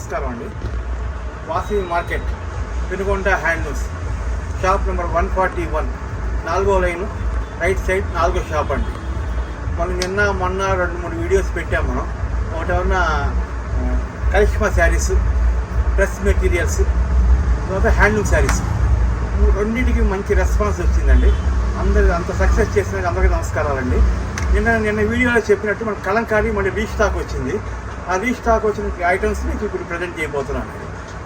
నమస్కారం అండి. వాసి market Penugonda handlooms shop number one forty one నాలుగో లైన్ రైట్ సైడ్ నాలుగో షాప్ అండి. మనం నిన్న మొన్న రెండు మూడు వీడియోస్ పెట్టాం మనం. ఒకటి ఏమన్నా కరిష్మా శారీస్ డ్రెస్ మెటీరియల్స్ తర్వాత హ్యాండ్లూమ్ శారీస్. రెండింటికి మంచి రెస్పాన్స్ వచ్చిందండి. అందరు అంత సక్సెస్ చేసిన అందరికీ నమస్కారాలండి. నిన్న నిన్న వీడియోలో చెప్పినట్టు మన కలంకారీ మళ్ళీ రీస్టాక్ వచ్చింది. ఆ రీస్టాక్ వచ్చిన ఐటమ్స్ మీకు ఇప్పుడు ప్రజెంట్ చేయబోతున్నాను.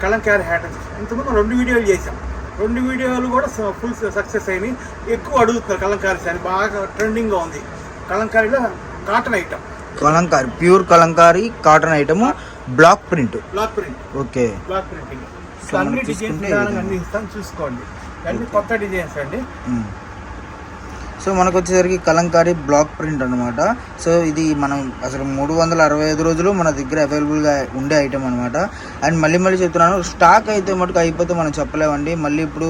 కలంకారీ హ్యాండ్స్ ఇంతకుముందు రెండు వీడియోలు చేసాం రెండు వీడియోలు కూడా ఫుల్ సక్సెస్ అయినాయి. ఎక్కువ అడుగుతున్నారు కలంకారీ శారీ బాగా ట్రెండింగ్గా ఉంది. కలంకారీలో cotton item Kalamkari pure Kalamkari cotton item block print block print okay. Block printing అన్ని డిజైన్స్ అన్ని ఇస్తాను చూసుకోండి. అన్ని కొత్త డిజైన్స్ అండి. సో మనకు వచ్చేసరికి కలంకారీ బ్లాక్ ప్రింట్ అనమాట సో ఇది మనం అసలు మూడు వందల అరవై ఐదు రోజులు మన దగ్గర అవైలబుల్గా ఉండే ఐటమ్ అనమాట అండ్ మళ్ళీ మళ్ళీ చెప్తున్నాను స్టాక్ అయితే మటుకు అయిపోతే మనం చెప్పలేమండి. మళ్ళీ ఇప్పుడు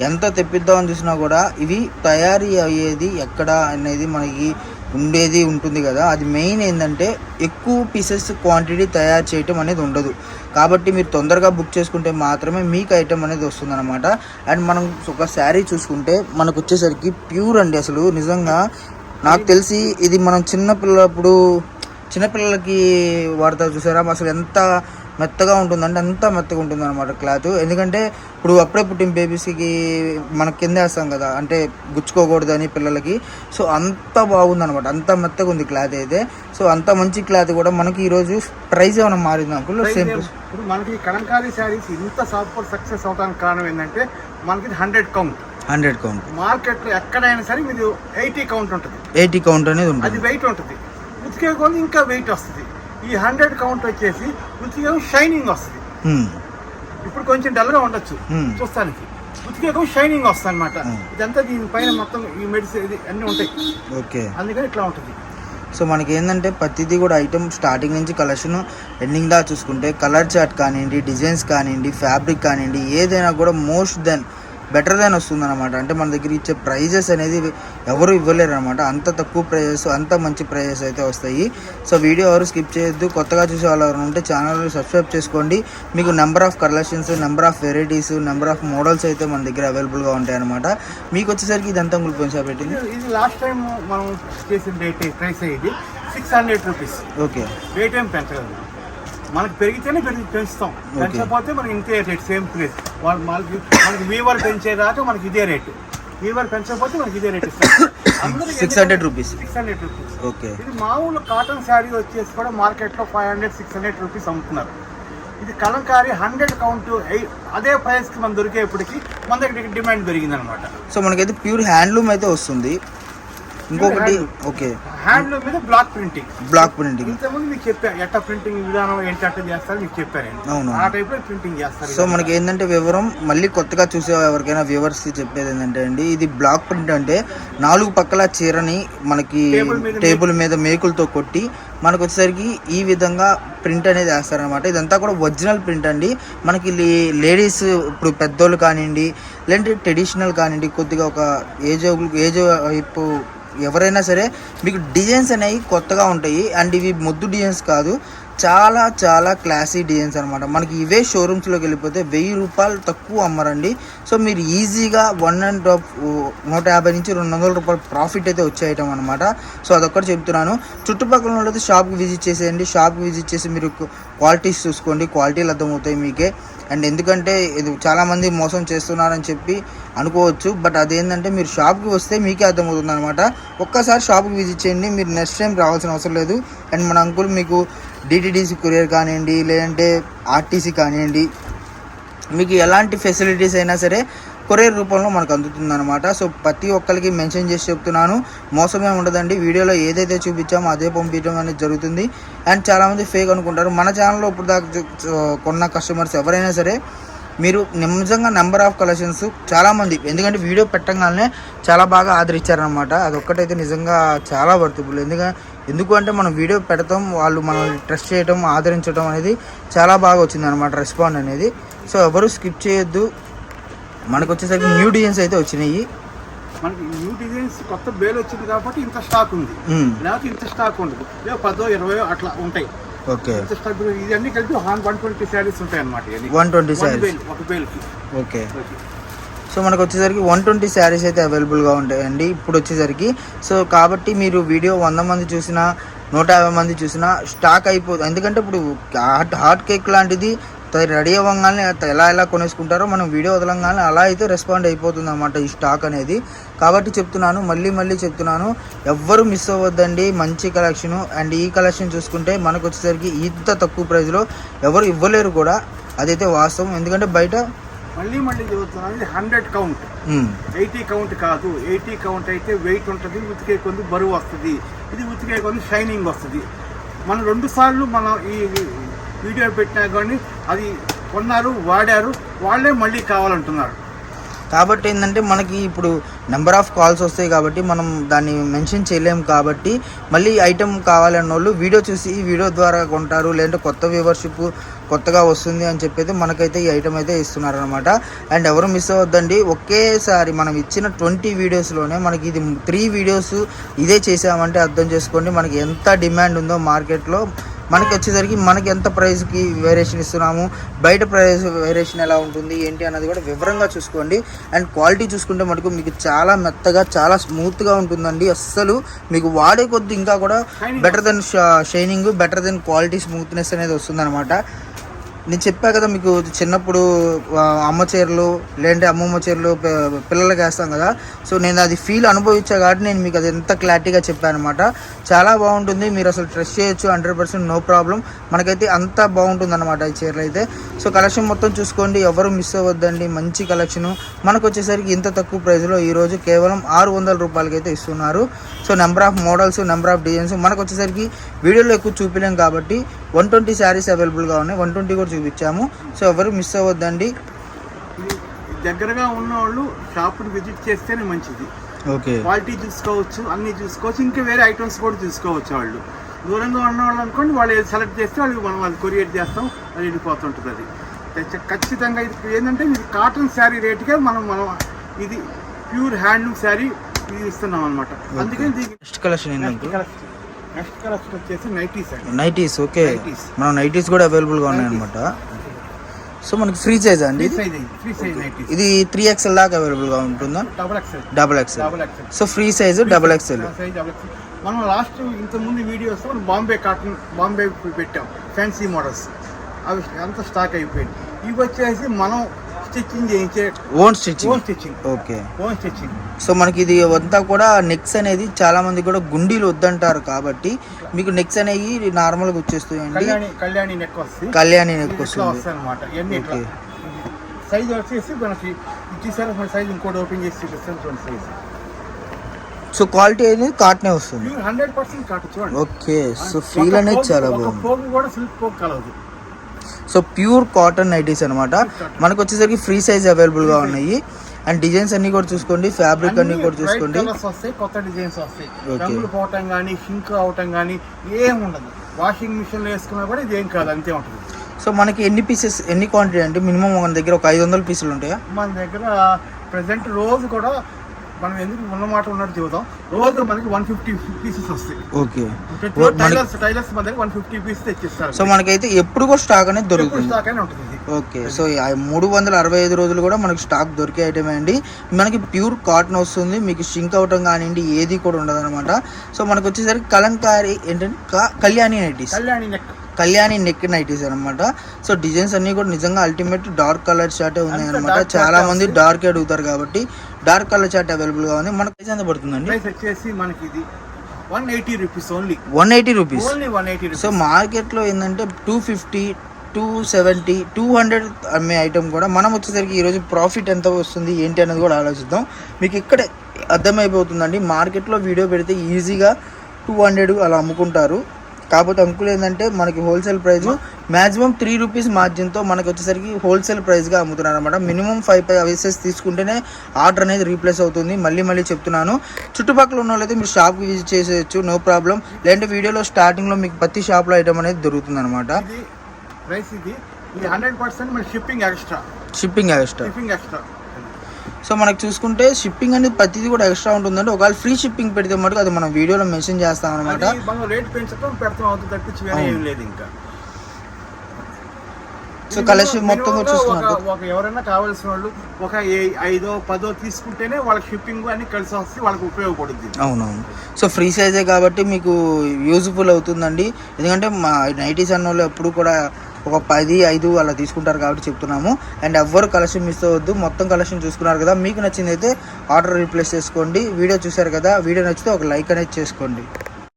ఎంత తెప్పిద్దామని చూసినా కూడా ఇవి తయారీ అయ్యేది ఎక్కడ అనేది మనకి ఉండేది ఉంటుంది కదా. అది మెయిన్ ఏంటంటే ఎక్కువ పీసెస్ క్వాంటిటీ తయారు చేయటం అనేది ఉండదు. కాబట్టి మీరు తొందరగా బుక్ చేసుకుంటే మాత్రమే మీకు ఐటమ్ అనేది వస్తుంది అనమాట అండ్ మనం ఒక శారీ చూసుకుంటే మనకు వచ్చేసరికి ప్యూర్ అండి అసలు. నిజంగా నాకు తెలిసి ఇది మనం చిన్నపిల్లప్పుడు చిన్నపిల్లలకి వాడతారు చూసారా? అసలు ఎంత మెత్తగా ఉంటుందంటే అంత మెత్తగా ఉంటుంది అనమాట క్లాత్. ఎందుకంటే ఇప్పుడు అప్పుడే పుట్టిన బేబీస్కి మనం కింద వేస్తాం కదా అంటే గుచ్చుకోకూడదు అని పిల్లలకి. సో అంత బాగుంది అనమాట అంత మెత్తగా ఉంది క్లాత్ అయితే. సో అంత మంచి క్లాత్ కూడా మనకి ఈరోజు ప్రైస్ ఏమైనా మారింది అంకుల్? సేమ్ ఇప్పుడు మనకి కలంకారీ శారీస్ ఇంత సూపర్ సక్సెస్ అవడానికి కారణం ఏంటంటే మనకి హండ్రెడ్ కౌంట్ హండ్రెడ్ కౌంట్ మార్కెట్లో ఎక్కడైనా సరే మీరు ఎయిటీ కౌంట్ ఉంటుంది. ఎయిటీ కౌంట్ అనేది అది ఉంటుంది వెయిట్ ఉంటుంది. ఉతికే ఇంకా వెయిట్ వస్తుంది. ఈ హండ్రెడ్ కౌంట్ వచ్చేసి ఉతికే షైనింగ్ వస్తుంది. ఇప్పుడు కొంచెం డల్గా ఉండొచ్చు. చూస్తానికి. ఉతికే షైనింగ్ వస్తుంది అనమాట. ఇదంతా దీనిపైన మొత్తం ఈ మెడిసిన్ ఇది అన్నీ ఉంటాయి. ఓకే. అందుకని ఇట్లా ఉంటుంది. సో మనకి ఏంటంటే ప్రతిదీ కూడా ఐటమ్ స్టార్టింగ్ నుంచి కలెక్షన్ ఎండింగ్ దాకా చూసుకుంటే కలర్ చార్ట్ కానివ్వండి డిజైన్స్ కానివ్వండి ఫ్యాబ్రిక్ కానివ్వండి ఏదైనా కూడా మోస్ట్ దెన్ బెటర్ దెన్ వస్తుంది అనమాట అంటే మన దగ్గర ఇచ్చే ప్రైజెస్ అనేది ఎవరు ఇవ్వలేరు అనమాట అంత తక్కువ ప్రైజెస్ అంత మంచి ప్రైజెస్ అయితే వస్తాయి. సో వీడియో ఎవరు స్కిప్ చేయొద్దు. కొత్తగా చూసే వాళ్ళు ఎవరు ఉంటే ఛానల్ సబ్స్క్రైబ్ చేసుకోండి. మీకు number of collections number of varieties number of models అయితే మన దగ్గర అవైలబుల్గా ఉంటాయి అనమాట మీకు వచ్చేసరికి ఇదంతా గుల్పోయిన షాప్ పెట్టింది. ఇది- లాస్ట్ టైం మనం చేసిన రేట్ ప్రైస్ ఇది six hundred rupees okay rate ఏం పెంచలేదు. మనకి పెరిగితేనే పెరిగి పెంచుతాం. పెంచకపోతే మనకి ఇంతే రేట్ సేమ్ ప్రైస్ వాళ్ళు మనకి మనకి వీవర్ పెంచేదాకా మనకి ఇదే రేటు వీవర్ పెంచకపోతే మనకి ఇదే రేట్ ఇస్తాం. Six hundred rupees six hundred rupees okay. ఇది మామూలు కాటన్ శారీ వచ్చేసి కూడా మార్కెట్లో five hundred six hundred rupees అమ్ముతున్నారు. ఇది కలంకారీ హండ్రెడ్ కౌంట్ అదే ప్రైస్కి మనం దొరికేప్పటికి మన దగ్గర డిమాండ్ పెరిగిందనమాట. సో మనకైతే ప్యూర్ హ్యాండ్లూమ్ అయితే వస్తుంది. ఇంకొకటి. ఓకే హ్యాండ్లూమ్ మీద బ్లాక్ ప్రింటింగ్ బ్లాక్ ప్రింటింగ్ ఇంతకుముందు మీకు చెప్పా ఎట్ట ప్రింటింగ్ విధానం ఏంటి అట్ట చేస్తారు మీకు చెప్పాను. అవును. ఆ టైప్లో ప్రింటింగ్ చేస్తారు సో మనకి ఏంటంటే వివరం మళ్ళీ కొత్తగా చూసే ఎవరికైనా వ్యూవర్స్ చెప్పేది ఏంటంటే అండి ఇది బ్లాక్ ప్రింట్ అంటే నాలుగు పక్కల చీరని మనకి టేబుల్ మీద మేకులతో కొట్టి మనకు వచ్చేసరికి ఈ విధంగా ప్రింట్ అనేది వేస్తారనమాట ఇదంతా కూడా ఒరిజినల్ ప్రింట్ అండి మనకి లేడీస్ ఇప్పుడు పెద్దోళ్ళు కానివ్వండి లేదంటే ట్రెడిషనల్ కానివ్వండి కొద్దిగా ఒక ఏజ్ ఏజ్ వైపు ఎవరైనా సరే మీకు డిజైన్స్ అనేవి కొత్తగా ఉంటాయి. అండ్ ఇవి ముద్దు డిజైన్స్ కాదు. చాలా చాలా క్లాసీ డిజైన్స్ అనమాట మనకి ఇవే షోరూమ్స్లోకి వెళ్ళిపోతే వెయ్యి రూపాయలు తక్కువ అమ్మరండి. సో మీరు ఈజీగా వన్ అండ్ హాఫ్ నూట యాభై నుంచి రెండు వందల రూపాయలు ప్రాఫిట్ అయితే వచ్చే ఐటమ్ అనమాట సో అదొక్కటి చెప్తున్నాను. చుట్టుపక్కల వాళ్ళైతే షాప్కి విజిట్ చేసేయండి. షాప్కి విజిట్ చేసి మీరు క్వాలిటీస్ చూసుకోండి. క్వాలిటీలు అర్థమవుతాయి మీకే. అండ్ ఎందుకంటే ఇది చాలామంది మోసం చేస్తున్నారని చెప్పి అనుకోవచ్చు బట్ అదేంటంటే మీరు షాప్కి వస్తే మీకే అర్థమవుతుంది అనమాట ఒక్కసారి షాప్కి విజిట్ చేయండి మీరు నెక్స్ట్ టైం రావాల్సిన అవసరం లేదు. అండ్ మన అంకుల్ మీకు డిటిడిసి కొరియర్ కానివ్వండి లేదంటే ఆర్టీసీ కానివ్వండి మీకు ఎలాంటి ఫెసిలిటీస్ అయినా సరే కొరియర్ రూపంలో మనకు అందుతుంది అనమాట సో ప్రతి ఒక్కరికి మెన్షన్ చేసి చెప్తున్నాను. మోసమే ఉండదండి. వీడియోలో ఏదైతే చూపించామో అదే పంపించడం అనేది జరుగుతుంది. అండ్ చాలామంది ఫేక్ అనుకుంటారు. మన ఛానల్లో ఇప్పుడు దాకా కొన్న కస్టమర్స్ ఎవరైనా సరే మీరు నిజంగా నెంబర్ ఆఫ్ కలెక్షన్స్ చాలామంది ఎందుకంటే వీడియో పెట్టగానే చాలా బాగా ఆదరించారనమాట అదొక్కటైతే నిజంగా చాలా వర్తిబుల్ ఎందుకంటే ఎందుకు అంటే మనం వీడియో పెడతాం వాళ్ళు మనల్ని ట్రస్ట్ చేయడం ఆదరించడం అనేది చాలా బాగా వచ్చిందనమాట రెస్పాండ్ అనేది. సో ఎవరు స్కిప్ చేయొద్దు. మనకు వచ్చేసరికి న్యూ డిజైన్స్ అయితే వచ్చినాయి. మనకి న్యూ డిజైన్స్ కొత్త బేల్ వచ్చింది కాబట్టి ఇంత స్టాక్ ఉంది. మ్మ్. లేకపోతే ఇంత స్టాక్ ఉండదు. లేదా పదో ఇరవయో అట్లా ఉంటాయి. ఓకే ఇవన్నీ కలిపి వన్ ట్వంటీ శారీస్ ఉంటాయి అనమాట వన్ ట్వంటీ శారీస్ ఒక బేల్కి ఓకే సో మనకు వచ్చేసరికి వన్ ట్వంటీ శారీస్ అయితే అవైలబుల్గా ఉంటాయండి. ఇప్పుడు వచ్చేసరికి సో కాబట్టి మీరు వీడియో వంద మంది చూసినా నూట యాభై మంది చూసినా స్టాక్ అయిపోతుంది ఎందుకంటే ఇప్పుడు హాట్ హాట్ కేక్ లాంటిది రెడీ అవ్వగానే ఎలా ఎలా కొనేసుకుంటారో మనం వీడియో వదలంగానే అలా అయితే రెస్పాండ్ అయిపోతుంది అనమాట ఈ స్టాక్ అనేది. కాబట్టి చెప్తున్నాను మళ్ళీ మళ్ళీ చెప్తున్నాను ఎవ్వరు మిస్ అవ్వద్దండి మంచి కలెక్షన్ అండ్ ఈ కలెక్షన్ చూసుకుంటే మనకు వచ్చేసరికి ఇంత తక్కువ ప్రైస్లో ఎవరు ఇవ్వలేరు కూడా. అదైతే వాస్తవం. ఎందుకంటే బయట మళ్ళీ మళ్ళీ చదువుతున్నాను హండ్రెడ్ కౌంట్ ఎయిటీ కౌంట్ కాదు. ఎయిటీ కౌంట్ అయితే వెయిట్ ఉంటుంది ఉతికే కొంది బరువు వస్తుంది. ఇది ఉతికే కొంది షైనింగ్ వస్తుంది. మనం రెండు సార్లు మనం ఈ వీడియో పెట్టినా కానీ అది కొన్నారు వాడారు వాళ్ళే మళ్ళీ కావాలంటున్నారు. కాబట్టి ఏంటంటే మనకి ఇప్పుడు నెంబర్ ఆఫ్ కాల్స్ వస్తాయి కాబట్టి మనం దాన్ని మెన్షన్ చేయలేము కాబట్టి మళ్ళీ ఐటెం కావాలన్న వాళ్ళు వీడియో చూసి ఈ వీడియో ద్వారా కొంటారు లేదంటే కొత్త వ్యూవర్షిప్ కొత్తగా వస్తుంది అని చెప్పేది మనకైతే ఈ ఐటెం అయితే ఇస్తున్నారు అనమాట అండ్ ఎవరు మిస్ అవ్వద్దండి ఒకేసారి మనం ఇచ్చిన ట్వంటీ వీడియోస్లోనే మనకి ఇది త్రీ వీడియోస్ ఇదే చేసామంటే అర్థం చేసుకోండి మనకి ఎంత డిమాండ్ ఉందో మార్కెట్లో మనకి వచ్చేసరికి మనకి ఎంత ప్రైస్కి వేరియేషన్ ఇస్తున్నాము? బయట ప్రైస్ వేరియేషన్ ఎలా ఉంటుంది? ఏంటి అన్నది కూడా వివరంగా చూసుకోండి. అండ్ క్వాలిటీ చూసుకుంటే మటుకు మీకు చాలా మెత్తగా చాలా స్మూత్గా ఉంటుందండి. అస్సలు మీకు వాడే కొద్ది ఇంకా కూడా better than shining better than quality smoothness అనేది వస్తుందన్నమాట. నేను చెప్పా కదా మీకు చిన్నప్పుడు అమ్మ చీరలు లేదంటే అమ్మమ్మ చీరలు పిల్లలకి వేస్తాం కదా. సో నేను అది ఫీల్ అనుభవించా కాబట్టి నేను మీకు అది ఎంత క్లారిటీగా చెప్పాను అనమాట చాలా బాగుంటుంది. మీరు అసలు ట్రస్ట్ చేయొచ్చు హండ్రెడ్ పర్సెంట్ నో ప్రాబ్లం మనకైతే అంత బాగుంటుంది అనమాట ఈ చీరలు అయితే. సో కలెక్షన్ మొత్తం చూసుకోండి. ఎవరు మిస్ అవ్వద్దండి. మంచి కలెక్షన్ మనకు వచ్చేసరికి ఇంత తక్కువ ప్రైస్లో ఈరోజు కేవలం ఆరు వందల రూపాయలకి అయితే ఇస్తున్నారు. So number of models number of designs మనకు వచ్చేసరికి వీడియోలో ఎక్కువ చూపించలేం కాబట్టి వన్ ట్వంటీ శారీస్ అవైలబుల్గా ఉన్నాయి. వన్ ట్వంటీ కూడా చూపించాము. సో ఎవరు మిస్ అవ్వద్దండి. దగ్గరగా ఉన్న వాళ్ళు షాప్ని విజిట్ చేస్తేనే మంచిది. ఓకే. క్వాలిటీ చూసుకోవచ్చు అన్నీ చూసుకోవచ్చు ఇంకా వేరే ఐటమ్స్ కూడా చూసుకోవచ్చు వాళ్ళు. దూరంగా ఉన్న వాళ్ళు అనుకోండి వాళ్ళు సెలెక్ట్ చేస్తే వాళ్ళు మనం అది కొరియర్ చేస్తాం అది వెళ్ళిపోతుంటుంది. అది ఖచ్చితంగా ఇది ఏంటంటే ఇది కాటన్ శారీ రేటుకే మనం మనం ఇది ప్యూర్ హ్యాండ్లూమ్ శారీ ఇది ఇస్తున్నాం అనమాట అందుకని దీనికి కలెక్షన్ కలెక్షన్ నెక్స్ట్ కలెక్షన్ వచ్చేసి నైటీస్ అండి. Nighties okay. మనం నైటీస్ కూడా అవైలబుల్గా ఉన్నాయన్నమాట. సో మనకి ఫ్రీ సైజ్ అండి ఇది? Size free size nighties. ఇది త్రీ ఎక్స్ఎల్ దాకా అవైలబుల్గా ఉంటుందా? Double XL. So free size double XL. మనం లాస్ట్ ఇంత ముందు వీడియోస్ మనం బాంబే కాటన్ బాంబే పెట్టాం. Fancy models. అవి అంత స్టాక్ అయిపోయింది. ఇవి వచ్చేసి మనం స్టిచ్చింగ్ చేయించే own own stitching stitching okay own stitching so మనకి ఇది అంతా కూడా నెక్స్ అనేది చాలా మంది కూడా గుండీలు వద్దంటారు కాబట్టి మీకు నెక్స్ అనేవి నార్మల్గా వచ్చేస్తాయండి. కళ్యాణి కళ్యాణి నెక్ వస్తుంది. కళ్యాణి నెక్ వస్తుంది. అనమాట. సైజ్ వచ్చేసి మనకి ఇచ్చేసారి మన సైజ్ ఇంకోటి ఓపెన్ చేసి చూపిస్తాను సైజ్ సో క్వాలిటీ అనేది కాటనే వస్తుంది. హండ్రెడ్ పర్సెంట్ చూడండి. ఓకే సో ఫీల్ అనేది చాలా బాగుంది. కూడా సిల్క్ కలదు సో ప్యూర్ కాటన్ నైటీస్ అనమాట మనకు వచ్చేసరికి ఫ్రీ సైజ్ అవైలబుల్గా ఉన్నాయి. అండ్ డిజైన్స్ అన్ని కూడా చూసుకోండి ఫ్యాబ్రిక్ అన్ని కూడా చూసుకోండి. వస్తాయి కొత్త డిజైన్స్ వస్తాయి. రంగులు పోవటం కానీ షింక్ అవటం కానీ ఏం ఉండదు. వాషింగ్ మిషన్లో వేసుకున్నా కూడా ఇది ఏం కాదు అంతే ఉంటుంది. సో మనకి ఎన్ని పీసెస్ ఎన్ని క్వాంటిటీ అంటే మినిమం మన దగ్గర ఒక ఐదు వందల పీసులు ఉంటాయా? మన దగ్గర ప్రజెంట్ రోజు కూడా మనం ఎందుకు ఉన్నమాట ఉన్నట్టు చూద్దాం రోజు మనకి వన్ ఫిఫ్టీ పీసెస్ వస్తాయి. ఓకే. టైలర్స్ టైలర్స్ మన దగ్గర వన్ ఫిఫ్టీ పీసెస్ తెచ్చిస్తారు. సో మనకైతే ఎప్పుడు కూడా స్టాక్ అనేది దొరుకుతుంది. స్టాక్ అయినా ఉంటుంది. ఓకే. సో మూడు వందల అరవై ఐదు రోజులు కూడా మనకి స్టాక్ దొరికే ఐటమే అండి. మనకి ప్యూర్ కాటన్ వస్తుంది. మీకు షింక్ అవటం కానివ్వండి ఏది కూడా ఉండదు అనమాట సో మనకు వచ్చేసరికి కలంకారీ ఏంటంటే Kalyani nighties. Kalyani neck. Kalyani neck nighties అనమాట సో డిజైన్స్ అన్ని కూడా నిజంగా అల్టిమేట్ డార్క్ కలర్ చార్టే ఉన్నాయి అనమాట చాలా. మంది డార్క్ అడుగుతారు కాబట్టి డార్క్ కలర్ చార్ట్ అవైలబుల్గా ఉంది. మనకి ప్రైస్ ఎంత పడుతుందండి? ప్రైస్ వచ్చేసి మనకి ఇది one eighty rupees only. One eighty rupees. Only one eighty so మార్కెట్లో ఏంటంటే two fifty two seventy two hundred అమ్మే ఐటమ్ కూడా మనం వచ్చేసరికి ఈరోజు ప్రాఫిట్ ఎంత వస్తుంది ఏంటి అనేది కూడా ఆలోచిద్దాం. మీకు ఇక్కడ అర్థమైపోతుందండి. మార్కెట్లో వీడియో పెడితే ఈజీగా టూ హండ్రెడ్ అలా అమ్ముకుంటారు. కాకపోతే అంకుల్ ఏంటంటే మనకి wholesale price maximum three rupees మార్జిన్తో మనకి వచ్చేసరికి హోల్సేల్ ప్రైస్గా అమ్ముతున్నారు అనమాట మినిమం ఫైవ్ ఫైవ్ పీసెస్ తీసుకుంటేనే ఆర్డర్ అనేది రీప్లేస్ అవుతుంది. మళ్ళీ మళ్ళీ చెప్తున్నాను. చుట్టుపక్కల ఉన్న వాళ్ళైతే మీరు షాప్కి విజిట్ చేసేయచ్చు నో ప్రాబ్లం లేదంటే వీడియోలో స్టార్టింగ్లో మీకు ప్రతి షాప్లో ఐటమ్ అనేది దొరుకుతుంది అనమాట ప్రైస్ ఇది. ఇది హండ్రెడ్ పర్సెంట్ మన shipping extra shipping extra shipping extra so మనకు చూసుకుంటే షిప్పింగ్ అనేది ప్రతిదీ కూడా ఎక్స్ట్రా ఉంటుందండి. ఒకవేళ ఫ్రీ షిప్పింగ్ పెడితే మటుకు అది మనం వీడియోలో మెన్షన్ చేస్తాం అనమాట సో కలెక్షన్ మొత్తం చూసుకున్నారు ఒక ఎవరైనా కావాల్సిన వాళ్ళు ఒక ఐదో పదో తీసుకుంటేనే వాళ్ళకి షిప్పింగ్ అన్ని కలిసి వస్తే వాళ్ళకి ఉపయోగపడుతుంది అవునవును. సో ఫ్రీ సైజే కాబట్టి మీకు యూజ్ఫుల్ అవుతుందండి. ఎందుకంటే మా నైటీస్ అన్న వాళ్ళు ఎప్పుడు కూడా ఒక పది ఐదు అలా తీసుకుంటారు కాబట్టి చెప్తున్నాము. అండ్ ఎవ్వరు కలెక్షన్ మిస్ అవ్వద్దు. మొత్తం కలెక్షన్ చూసుకున్నారు కదా. మీకు నచ్చింది అయితే ఆర్డర్ రీప్లేస్ చేసుకోండి. వీడియో చూశారు కదా. వీడియో నచ్చితే ఒక లైక్ అనేది చేసుకోండి.